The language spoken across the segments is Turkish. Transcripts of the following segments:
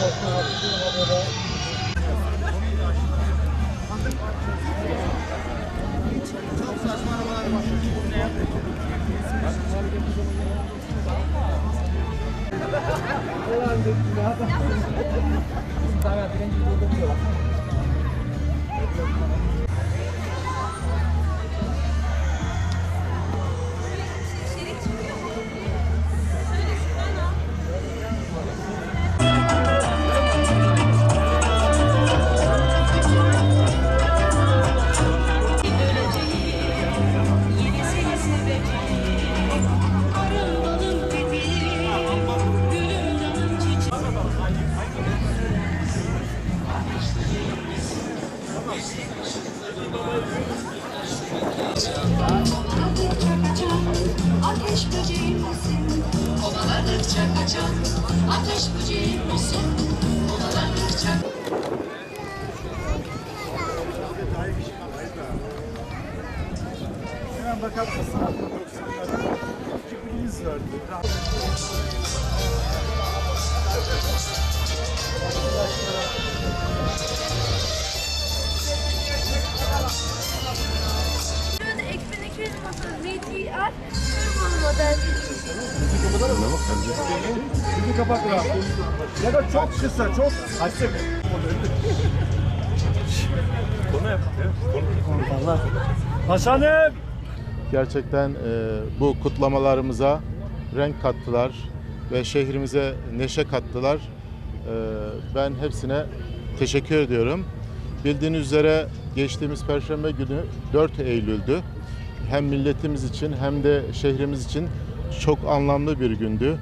Çok saçma arabalar var. Bu ne yapıyor? Ulan dedim ne yapalım? Daha birinci durdum diyor. Ateş böceği Ateş böceği misin? Kovaladıkça Hemen bakar mısın? Küçük bir iz kırmalı model. Şimdi kapat ya. Ya da çok kısa, çok açık. Hasan'ım! Gerçekten e, bu kutlamalarımıza renk kattılar ve şehrimize neşe kattılar. E, ben hepsine teşekkür ediyorum. Bildiğiniz üzere geçtiğimiz Perşembe günü 4 Eylül'dü. Hem milletimiz için hem de şehrimiz için çok anlamlı bir gündü.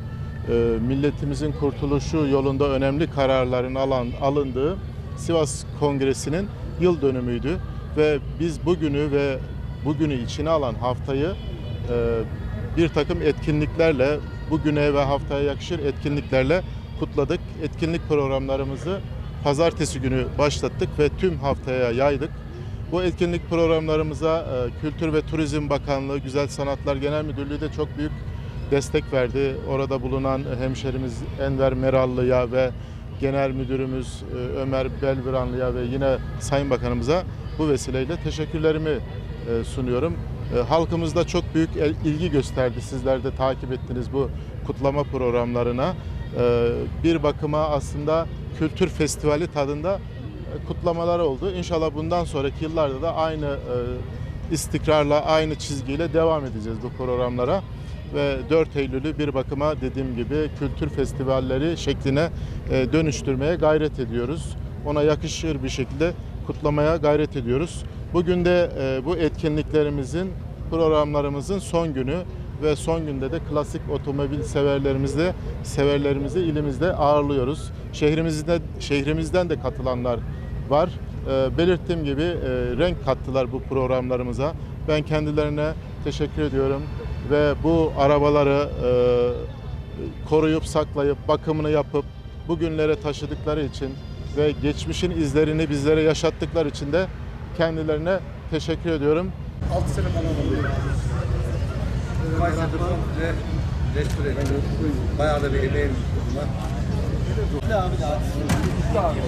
E, milletimizin kurtuluşu yolunda önemli kararların alan, alındığı Sivas Kongresi'nin yıl dönümüydü ve biz bugünü ve bugünü içine alan haftayı e, bir takım etkinliklerle bugüne ve haftaya yakışır etkinliklerle kutladık. Etkinlik programlarımızı pazartesi günü başlattık ve tüm haftaya yaydık. Bu etkinlik programlarımıza e, Kültür ve Turizm Bakanlığı, Güzel Sanatlar Genel Müdürlüğü de çok büyük destek verdi. Orada bulunan hemşerimiz Enver Merallı'ya ve Genel Müdürümüz e, Ömer Belviranlı'ya ve yine Sayın Bakanımıza bu vesileyle teşekkürlerimi e, sunuyorum. E, Halkımız da çok büyük ilgi gösterdi. Sizler de takip ettiniz bu kutlama programlarına. Bir bakıma aslında kültür festivali tadında kutlamalar oldu. İnşallah bundan sonraki yıllarda da aynı e, istikrarla, aynı çizgiyle devam edeceğiz bu programlara. Ve 4 Eylül'ü bir bakıma dediğim gibi kültür festivalleri şekline e, dönüştürmeye gayret ediyoruz. Ona yakışır bir şekilde kutlamaya gayret ediyoruz. Bugün de e, bu etkinliklerimizin, programlarımızın son günü ve son günde de klasik otomobil severlerimizle severlerimizi ilimizde ağırlıyoruz. Şehrimizde şehrimizden de katılanlar var. E, belirttiğim gibi e, renk kattılar bu programlarımıza. Ben kendilerine teşekkür ediyorum ve bu arabaları e, koruyup saklayıp bakımını yapıp bugünlere taşıdıkları için ve geçmişin izlerini bizlere yaşattıkları için de kendilerine teşekkür ediyorum. 6 sene falan oldu. Başladım ve restore ettim. Bayağı da bir emeğim var. Ondan açık yapıyor